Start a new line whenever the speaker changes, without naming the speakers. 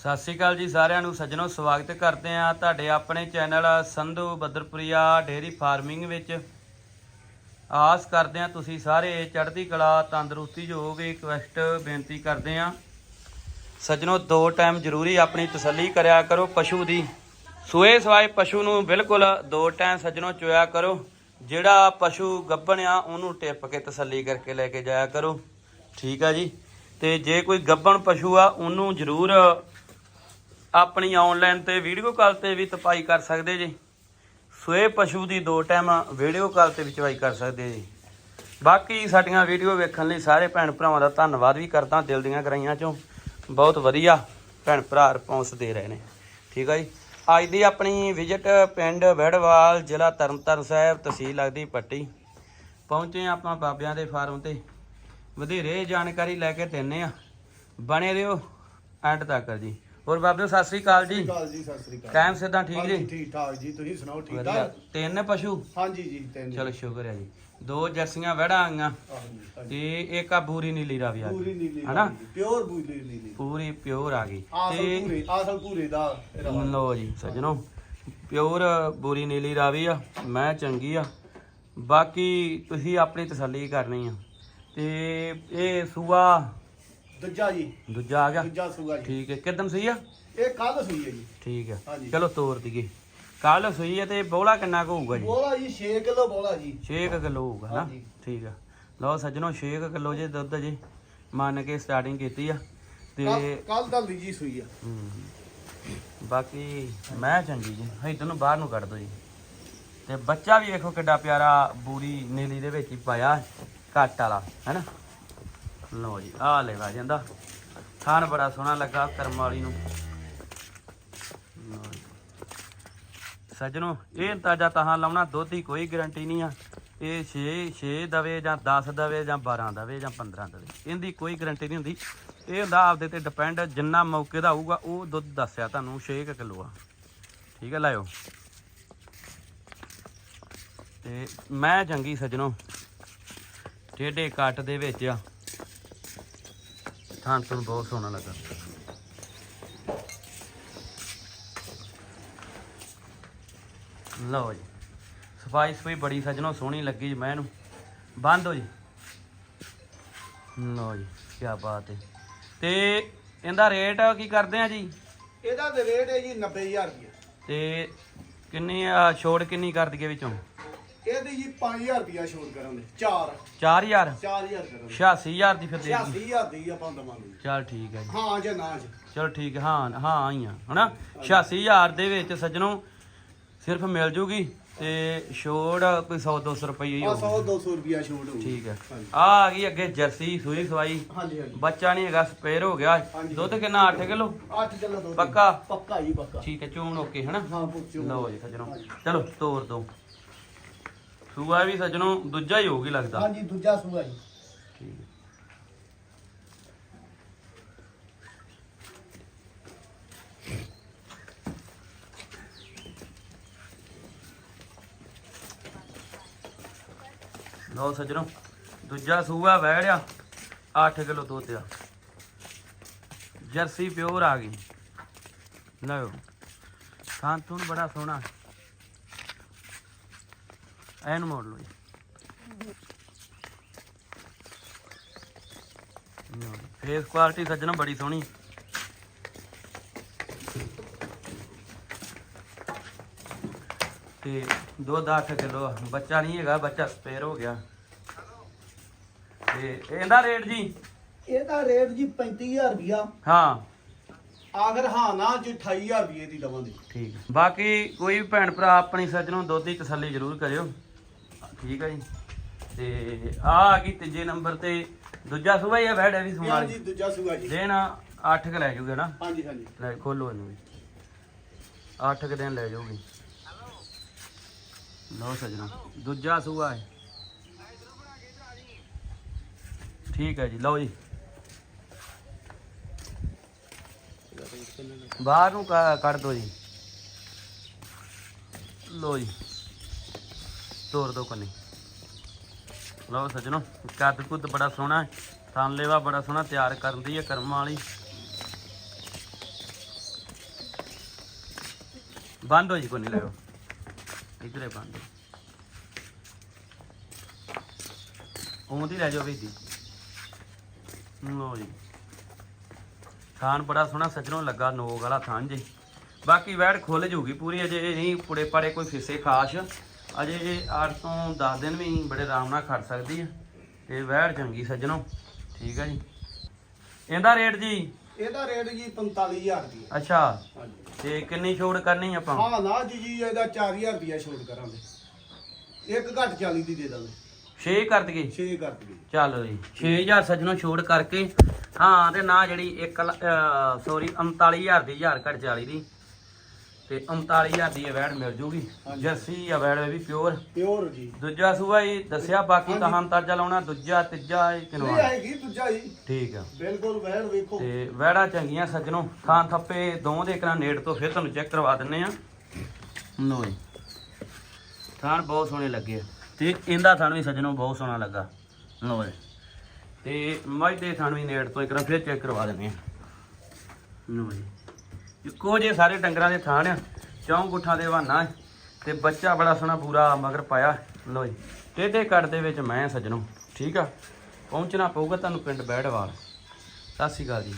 ਸਤਿ ਸ਼੍ਰੀ ਅਕਾਲ ਜੀ ਸਾਰਿਆਂ ਨੂੰ, ਸੱਜਣੋ ਸਵਾਗਤ ਕਰਦੇ ਆ ਤੁਹਾਡੇ ਆਪਣੇ channel Sandhu Baddarpuria dairy farming ਵਿੱਚ। ਆਸ ਕਰਦੇ ਆ ਤੁਸੀਂ ਸਾਰੇ ਚੜ੍ਹਦੀ ਕਲਾ, ਤੰਦਰੁਸਤੀ ਜੋ ਹੋਵੇ ਰਿਕਵੈਸਟ ਬੇਨਤੀ ਕਰਦੇ ਆ ਸੱਜਣੋ, ਦੋ ਟਾਈਮ ਜ਼ਰੂਰੀ ਆਪਣੀ ਤਸੱਲੀ ਕਰਿਆ ਕਰੋ ਪਸ਼ੂ ਦੀ। ਸੂਏ ਸਵਾਏ ਪਸ਼ੂ ਨੂੰ ਬਿਲਕੁਲ ਦੋ ਟਾਈਮ ਸੱਜਣੋ ਚੋਇਆ ਕਰੋ। ਜਿਹੜਾ ਪਸ਼ੂ ਗੱਭਣ ਆ, ਉਹਨੂੰ ਟਿੱਪ ਕੇ ਤਸੱਲੀ ਕਰਕੇ ਲੈ ਕੇ ਜਾਇਆ ਕਰੋ। ਠੀਕ ਆ ਜੀ? ਤੇ ਜੇ ਕੋਈ ਗੱਭਣ ਪਸ਼ੂ ਆ, ਉਹਨੂੰ ਜ਼ਰੂਰ ਆਪਣੀ ਆਨਲਾਈਨ ਤੇ ਵੀਡੀਓ ਕਾਲ ਤੇ ਵੀ ਤਪਾਈ ਕਰ ਸਕਦੇ ਜੀ। ਸੋਏ ਪਸ਼ੂ ਦੀ ਦੋ ਟਾਈਮ ਵੀਡੀਓ ਕਾਲ ਤੇ ਵੀ ਚਵਾਈ ਕਰ ਸਕਦੇ ਜੀ। ਬਾਕੀ ਸਾਡੀਆਂ ਵੀਡੀਓ ਵੇਖਣ ਲਈ ਸਾਰੇ ਭੈਣ ਭਰਾਵਾਂ ਦਾ ਧੰਨਵਾਦ ਵੀ ਕਰਦਾ, ਦਿਲ ਦੀਆਂ ਗਰਾਈਆਂ ਚੋਂ। ਬਹੁਤ ਵਧੀਆ ਭੈਣ ਭਰਾ ਰਿਸਪੌਂਸ ਦੇ ਰਹੇ ਨੇ। ਠੀਕ ਆ ਜੀ। ਅੱਜ ਦੀ ਆਪਣੀ ਵਿਜ਼ਿਟ ਪਿੰਡ ਵੜਵਾਲ, ਜ਼ਿਲ੍ਹਾ ਤਰਨਤਾਰਨ ਸਾਹਿਬ, ਤਹਿਸੀਲ ਲੱਗਦੀ ਪੱਟੀ। ਪਹੁੰਚੇ ਆਪਾਂ ਬਾਬਿਆਂ ਦੇ ਫਾਰਮ ਤੇ। ਵਧੇਰੇ ਜਾਣਕਾਰੀ ਲੈ ਕੇ ਦਿੰਨੇ ਆ ਬਣੇ ਰਹੋ ਐਂਡ ਤੱਕ ਜੀ। ਹੋਰ ਬਾਬਿਓ ਸਤਿ ਸ੍ਰੀ ਅਕਾਲ ਜੀ।
ਸਤਿ ਸ਼੍ਰੀ ਅਕਾਲ ਜੀ ਸਤਿ ਸ਼੍ਰੀ ਅਕਾਲ।
ਕਾਇਮ ਸਿੱਧਾ ਠੀਕ
ਹਾਂਜੀ,
ਜੀ?
ਠੀਕ ਠਾਕ ਜੀ ਤੁਸੀਂ ਸੁਣਾਓ ਠੀਕ
ਵਧੀਆ।
ਠਾਕ?
ਤਿੰਨ ਪਸ਼ੂ?
ਹਾਂਜੀ ਜੀ ਤਿੰਨ
ਚਲੋ ਸ਼ੁਕਰ ਹੈ ਜੀ। ਦੋ ਜਰਸੀਆਂ ਵੜਾ ਆਈਆਂ
ਹਾਂਜੀ, ਹਾਂਜੀ।
ਤੇ ਇੱਕ ਆ ਬੂਰੀ ਨੀਲੀ ਰਾਵੀ ਆ
ਪੂਰੀ
ਗਈ
ਨੀਲੀ
ਹਨਾ?
ਪਿਓਰ ਪੂਰੀ ਨੀਲੀ।
ਪੂਰੀ ਪਿਓਰ ਆ ਗਈ।
ਆਸਲ
ਤੇ
ਪੂਰੇ ਆਸਲ ਪੂਰੇ ਦਾ ਇਹਦਾ ਵਾ।
ਲੋ ਜੀ ਸੱਜਣੋ ਪਿਓਰ ਬੂਰੀ ਨੀਲੀ ਰਾਵੀ ਆ ਮੈਂ ਚੰਗੀ ਆ। ਬਾਕੀ ਤੁਸੀਂ ਆਪਣੀ ਤਸੱਲੀ ਕਰਨੀ ਆ। ਤੇ ਇਹ ਸੂਆ
ਦੂਜਾ ਜੀ।
ਦੂਜਾ ਆ ਗਿਆ?
ਦੂਜਾ ਸੂਗਾ ਜੀ।
ਠੀਕ ਹੈ। ਕਿਦਨ ਸਹੀ ਆ?
ਇਹ ਕੱਲ ਸੂਈ ਹੈ ਜੀ।
ਠੀਕ ਹੈ
ਹਾਂਜੀ।
ਚਲੋ ਤੋਰ ਦਈਏ। ਕੱਲ ਸੂਈ ਹੈ ਤੇ ਬੋਲਾ ਕਿੰਨਾ ਕੁ ਹੋਊਗਾ ਜੀ?
ਬੋਲਾ ਜੀ 6 ਕਿਲੋ ਬੋਲਾ ਜੀ।
6 ਕਿਲੋ ਹੋਊਗਾ ਨਾ?
ਹਾਂਜੀ।
ਠੀਕ ਆ। ਲਓ ਸੱਜਣੋ 6 ਕਿਲੋ ਜੇ ਦੁੱਧ ਜੇ ਮੰਨ ਕੇ ਸਟਾਰਟਿੰਗ ਕੀਤੀ ਆ। ਤੇ
ਕੱਲ ਦਾ ਲੀਜੀ ਸੂਈ ਆ।
ਹਮ, ਬਾਕੀ ਮੈਂ ਚੰਗੀ ਜੀ। ਇਧਰ ਨੂੰ ਬਾਹਰ ਨੂੰ ਕੱਢ ਦੋ ਜੀ। ਤੇ ਬੱਚਾ ਵੀ ਵੇਖੋ ਕਿੱਡਾ ਪਿਆਰਾ ਬੂਰੀ ਨੀਲੀ ਦੇ ਵਿੱਚ ਹੀ ਪਾਇਆ ਕੱਟ ਵਾਲਾ ਹੈਨਾ ਲਓ ਜੀ ਆ ਲੈ ਜਾਂਦਾ। ਥਾਨ ਬੜਾ ਸੋਹਣਾ ਲੱਗਾ ਕਰਮ ਵਾਲੀ ਨੂੰ। ਲਓ ਜੀ। ਸੱਜਣੋ, ਇਹ ਤਾਜਾ ਤਹਾਂ ਲਾਉਣਾ, ਦੁੱਧ ਦੀ ਕੋਈ ਗਾਰੰਟੀ ਨਹੀਂ ਆ। ਇਹ 6 6 ਦਵੇ ਜਾਂ 10 ਦਵੇ ਜਾਂ 12 ਦਵੇ ਜਾਂ 15 ਦਵੇ। ਇਹਦੀ ਕੋਈ ਗਾਰੰਟੀ ਨਹੀਂ ਹੁੰਦੀ। ਇਹ ਹੁੰਦਾ ਆਪਦੇ ਤੇ ਡਿਪੈਂਡ ਜਿੰਨਾ ਮੌਕੇ ਦਾ ਆਊਗਾ, ਉਹ ਦੁੱਧ ਦੱਸਿਆ ਤੁਹਾਨੂੰ 6 ਕਿਲੋ ਆ। ਠੀਕ ਹੈ ਲਾਇਓ। ਤੇ ਮੈਂ ਚੰਗੀ ਸੱਜਣੋ ਟੇਡੇ ਕੱਟ ਦੇ ਵਿੱਚ ਆ। ਥਾਂ ਤੁਹਾਨੂੰ ਬਹੁਤ ਸੋਹਣਾ ਲੱਗਾ। ਲਓ ਜੀ ਸਫ਼ਾਈ ਸਫ਼ਾਈ ਬੜੀ ਸੱਜਣੋ ਸੋਹਣੀ ਲੱਗੀ ਜੀ ਮੈਂ ਇਹਨੂੰ ਬੰਦ ਹੋ ਜੀ। ਲਓ ਜੀ ਕੀ ਬਾਤ ਹੈ ਤੇ ਇਹਦਾ ਰੇਟ ਕੀ ਕਰਦੇ ਆ ਜੀ?
ਇਹਦਾ ਤੇ ਰੇਟ ਹੈ ਜੀ 90000 ਰੁਪਏ
ਤੇ ਕਿੰਨੀ ਆ ਛੋੜ ਕਿੰਨੀ ਕਰ ਦਈਏ ਵਿੱਚੋਂ?
ਇਹਦੀ ਜੀ 5000 ਰੁਪਿਆ ਛੋੜ ਕਰਾਂਗੇ 4
4000
4000 ਕਰਾਂਗੇ।
86000 ਦੀ ਫਿਰ ਦੇ ਦਈਏ।
86000 ਦੀ ਆਪਾਂ ਦਵਾਂਗੇ।
ਚਲ ਠੀਕ ਹੈ ਜੀ।
ਹਾਂ ਜਾਂ ਨਾ ਜੀ।
ਚਲੋ ਠੀਕ ਹੈ ਹਾਂ ਹਾਂ ਆਈ ਆ ਹਨਾ? 86000 ਦੇ ਵਿੱਚ ਸੱਜਣੋ ਸਿਰਫ ਮਿਲ ਜੂਗੀ ਤੇ ਛੋੜ ਕੋਈ 100 200 ਰੁਪਏ ਹੀ
ਆ 100
ਹੋਊ
200 ਰੁਪਿਆ ਛੋੜ ਹੋਊ
ਠੀਕ ਹੈ। ਆ ਆ ਗਈ ਅੱਗੇ ਜਰਸੀ ਸੂਈ ਸਵਾਈ
ਹਾਂਜੀ ਹਾਂਜੀ।
ਬੱਚਾ ਨਹੀਂ ਹੈਗਾ ਸਪੇਅਰ ਹੋ ਗਿਆ। ਦੁੱਧ ਕਿੰਨਾ 8 ਕਿਲੋ?
8 ਕਿਲੋ ਦੁੱਧ।
ਪੱਕਾ?
ਪੱਕਾ ਜੀ ਪੱਕਾ।
ਠੀਕ ਹੈ ਚੂਣ ਓਕੇ ਹਨਾ?
ਹਾਂ ਪੁੱਛੋ
ਲਓ ਜੀ ਸੱਜਣੋ। ਚਲੋ ਤੋਰ ਦੋ। ਸੂਆ ਵੀ ਸੱਜਣੋ ਦੂਜਾ ਹੀ ਹੋਊਗੀ ਲੱਗਦਾ।
ਹਾਂਜੀ ਦੂਜਾ ਸੂਆ ਜੀ।
ਠੀਕ ਹੈ। ਲਓ ਸੱਜਣੋ ਦੂਜਾ ਸੂਆ ਵਹਿੜਿਆ 8 ਕਿਲੋ ਦੁੱਧ ਆ ਜਰਸੀ ਪਿਓਰ ਆ ਗਈ। ਲਓ ਤੁਨ ਬੜਾ ਸੋਹਣਾ। ਐਨ ਮੋੜ ਲਓ ਜੀ। ਫੇਸ ਕੁਆਲਿਟੀ ਸੱਜਣਾ ਬੜੀ ਸੋਹਣੀ। ਤੇ ਦੁੱਧ 8 ਕਿਲੋ। ਬੱਚਾ ਨਹੀਂ ਹੈਗਾ ਬੱਚਾ ਸਪੇਅਰ ਹੋ ਗਿਆ। ਤੇ ਇਹਦਾ ਰੇਟ ਜੀ?
ਇਹਦਾ ਰੇਟ ਜੀ 35000 ਰੁਪਿਆ
ਹਾਂ।
ਆਖਰ ਹਾਂ ਨਾ ਜੀ 28000 ਰੁਪਏ ਦੀ ਦਵਾਂਗੇ।
ਠੀਕ। ਬਾਕੀ ਕੋਈ ਵੀ ਭੈਣ ਭਰਾ ਆਪਣੀ ਸੱਜਣੋਂ ਦੁੱਧ ਦੀ ਤਸੱਲੀ ਜ਼ਰੂਰ ਕਰਿਓ। ਠੀਕ ਹੈ ਜੀ। ਤੇ ਆ ਆ ਗਈ ਤੀਜੇ ਨੰਬਰ ਤੇ। ਦੂਜਾ ਸੁਬਾ ਹੀ ਆ ਬੈਡ ਹੈ ਵੀ ਸੁਣ
ਹਾਂਜੀ ਦੂਜਾ ਸੂਆ ਜੀ।
ਦਿਨ 8 ਕ ਲੈ ਜੂਗੇ ਨਾ?
ਹਾਂਜੀ ਹਾਂਜੀ।
ਲੈ ਖੋਲੋ ਇਹਨੂੰ ਵੀ। 8 ਕ ਦਿਨ ਲੈ ਜਾਊਗੀ। ਲਓ ਸਜਣਾ ਦੂਜਾ ਸੂਆ ਹੈ। ਠੀਕ ਹੈ ਜੀ ਲਓ ਜੀ। ਬਾਹਰ ਨੂੰ ਕੱਢ ਦੋ ਜੀ। ਲਓ ਜੀ। ਤੋਰ ਦੋ ਕੋਨੇ। ਲਓ ਸੱਜਣੋ, ਕੱਦ ਕੁੱਦ ਬੜਾ ਸੋਹਣਾ ਹੈ। ਥਾਂਲੇਵਾ ਬੜਾ ਸੋਹਣਾ, ਤਿਆਰ ਕਰਨ ਦੀ ਹੈ ਕਰਮਾਂ ਵਾਲੀ। ਬੰਦ ਹੋ ਜੀ ਕੋਈ ਲਿਓ ਇਧਰੇ ਬੰਦ। ਉਹਦੀ ਲੈ ਜਾਓ ਵੀ ਦੀ ਜੀ। ਥਾਨ ਬੜਾ ਸੋਹਣਾ, ਸੱਜਣੋਂ, ਲੱਗਾ ਨੋਗ ਵਾਲਾ ਥਾਨ ਜੀ। ਬਾਕੀ ਵੈੜ ਖੁੱਲ ਜੂਗੀ ਪੂਰੀ, ਅਜੇ ਨਹੀਂ, ਪੁੜੇ ਪਾੜੇ ਕੋਈ ਫਿਸੇ ਖਾਸ। ਅਜੇ ਇਹ 8 ਤੋਂ 10 ਦਿਨ ਵੀ ਬੜੇ ਆਰਾਮ ਨਾਲ ਖੜ ਸਕਦੀ ਆ ਤੇ ਵੈੜ ਚੰਗੀ ਸੱਜਣੋਂ ਠੀਕ ਆ ਜੀ। ਇਹਦਾ ਰੇਟ ਜੀ?
ਇਹਦਾ ਰੇਟ ਜੀ 45000 ਦੀ ਹੈ
ਅੱਛਾ
ਹਾਂਜੀ।
ਤੇ ਕਿੰਨੀ ਛੋੜ ਕਰਨੀ ਆਪਾਂ?
ਹਾਂ ਨਾ ਜੀ ਜੀ ਇਹਦਾ 4000 ਰੁਪਿਆ ਛੋਟ ਕਰਾਂਗੇ। ਇੱਕ ਘੱਟ 40 ਦੀ ਦੇ ਦਾਂਗੇ।
6 ਕਰ ਦਈਏ?
6 ਕਰ ਦਈਏ।
ਚੱਲ ਜੀ 6000 ਸੱਜਣੋਂ ਛੋੜ ਕਰਕੇ ਹਾਂ ਤੇ ਨਾ ਜਿਹੜੀ 1 ਸੌਰੀ 39000 ਦੀ 1000 ਘੱਟ 40 ਦੀ। ਤੇ 39000 ਦੀ ਇਹ ਵੈੜ ਮਿਲ ਜੂਗੀ। ਜਰਸੀ ਵੈੜ ਇਹ ਵੀ ਪਿਓਰ
ਪਿਓਰ ਜੀ।
ਦੂਜਾ ਸੂਆ ਹੀ ਦੱਸਿਆ ਬਾਕੀ। ਤਾਂ ਹਮ ਤਾਜਾ ਲਾਉਣਾ ਦੂਜਾ ਤੀਜਾ ਇਹ
ਨਹੀਂ
ਕਿਨਵਾ
ਆਏਗੀ ਦੂਜਾ ਜੀ।
ਠੀਕ ਆ।
ਬਿਲਕੁਲ ਵੈਣ ਵੇਖੋ।
ਤੇ ਵੈੜਾਂ ਚੰਗੀਆਂ ਸੱਜਣੋਂ ਥਾਂ ਥੱਪੇ ਦੋ ਦੇ ਕਰਾਂ ਨੇੜ ਤੋਂ ਫਿਰ ਤੁਹਾਨੂੰ ਚੈੱਕ ਕਰਵਾ ਦਿੰਨੇ ਆ। ਲੋ ਜੀ। ਥਾਣ ਬਹੁਤ ਸੋਹਣੇ ਲੱਗੇ ਤੇ ਇਹਦਾ ਥਾਣ ਵੀ ਸੱਜਣੋਂ ਬਹੁਤ ਸੋਹਣਾ ਲੱਗਾ। ਲੋ ਜੀ। ਤੇ ਮੱਝ ਦੇ ਥਾਣ ਵੀ ਨੇੜ ਤੋਂ ਇੱਕ ਵਾਰ ਫਿਰ ਚੈੱਕ ਕਰਵਾ ਦਿੰਨੇ ਆ। ਲੋ ਜੀ। ਇੱਕੋ ਜੇ ਸਾਰੇ ਡੰਗਰਾਂ ਦੇ ਥਾਣ ਆ ਚੌਂ ਗੁੱਠਾਂ ਦੇ ਬਹਾਨਾ ਹੈ। ਤੇ ਬੱਚਾ ਬੜਾ ਸੋਹਣਾ ਪੂਰਾ ਮਗਰ ਪਾਇਆ ਲੋ ਜੀ, ਟੇਢੇ ਕੱਟ ਦੇ ਵਿੱਚ ਮੈਂ ਸੱਜਣੋਂ, ਠੀਕ ਆ? ਪਹੁੰਚਣਾ ਪਊਗਾ ਤੁਹਾਨੂੰ ਪਿੰਡ ਬੈੜਵਾਲ। ਸਤਿ ਸ਼੍ਰੀ ਅਕਾਲ ਜੀ।